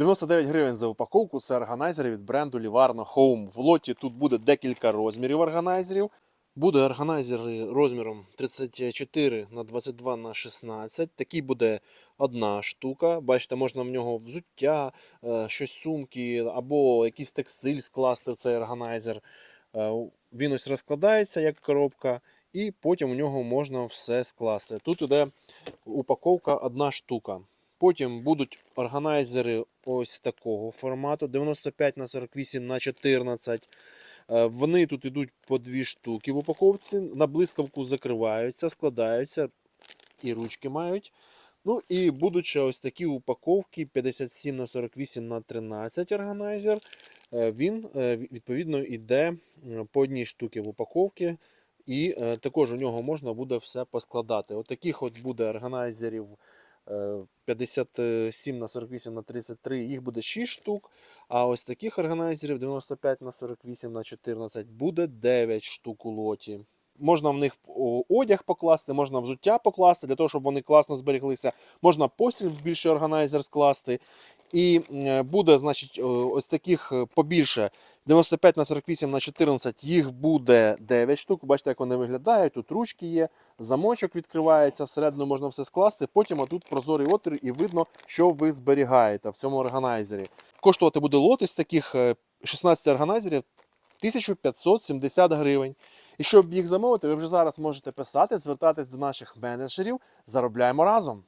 99 гривень за упаковку це органайзери від бренду Livarno Home. В лоті тут буде декілька розмірів органайзерів. Буде органайзер розміром 34 на 22 на 16. Такий буде одна штука. Бачите, можна в нього взуття, е, щось сумки або якийсь текстиль скласти в цей органайзер. Е, Він ось розкладається як коробка, і потім в нього можна все скласти. Тут іде упаковка одна штука. Потім будуть органайзери ось такого формату 95 на 48 на 14. Е, Вони тут йдуть по дві штуки в упаковці. На блискавку закриваються, складаються і ручки мають. Ну і будуть ще ось такі упаковки 57 на 48 на 13 органайзер. Е, Він е, відповідно йде по одній штуці в упаковці. І також у нього можна буде все поскладати. От таких от буде органайзерів 57 на 48 на 33, їх буде 6 штук. А ось таких органайзерів 95 на 48 на 14 буде 9 штук у лоті. Можна в них одяг покласти, можна взуття покласти, для того, щоб вони класно збереглися. Можна постіль в більший органайзер скласти. І е, буде, значить, ось таких е, побільше 95 на 48 на 14, їх буде 9 штук. Бачите, як вони виглядають. Тут ручки є, замочок відкривається, всередину можна все скласти. Потім отут прозорий отвір і видно, що ви зберігаєте в цьому органайзері. Коштувати буде лот із таких е, 16 органайзерів 1570 гривень. І щоб їх замовити, ви вже зараз можете писати, звертатись до наших менеджерів. Заробляємо разом.